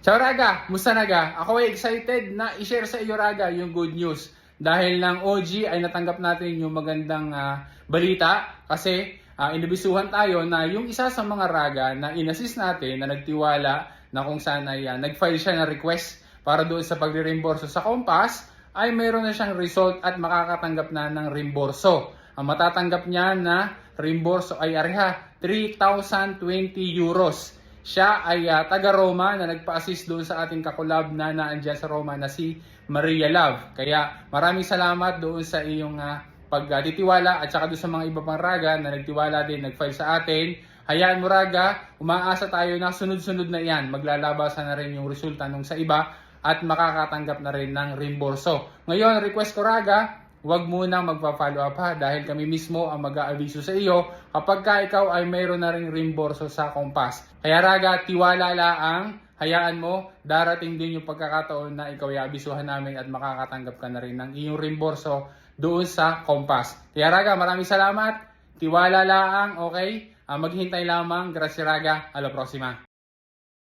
Ciao Raga, musta naga? Ako ay excited na i-share sa iyo Raga yung good news. Dahil ng OG ay natanggap natin yung magandang ah, balita kasi ah, inibisuhan tayo na yung isa sa mga Raga na inassist natin na nagtiwala na kung saan ay ah, nag-file siya ng request para doon sa pagre-reimburso sa Compass ay mayroon na siyang result at makakatanggap na ng reimburso. Ang matatanggap niya na reimburso ay ariha 3,020 euros. Siya ay ah, taga Roma na nagpa-assist doon sa ating kakulab na naandyan sa Roma na si Maria Love. Kaya maraming salamat doon sa iyong ah, pagtitiwala at saka doon sa mga iba pang raga na nagtiwala din, nag-file sa atin. Hayaan mo raga, umaasa tayo na sunod-sunod na yan. Maglalabasan na rin yung resulta nung sa iba at makakatanggap na rin ng reimburso. Ngayon, request ko raga, huwag munang magpa-follow up ha dahil kami mismo ang mag-aaviso sa iyo kapag ka ikaw ay mayroon na ring reimburso sa Compass. Kaya raga, tiwala laang, hayaan mo, darating din yung pagkakataon na ikaw ay abisuhan namin at makakatanggap ka na rin ng iyong reimburso doon sa Compass. Kaya raga, maraming salamat, tiwala laang, okay? Ah, maghintay lamang, gracias raga, a la.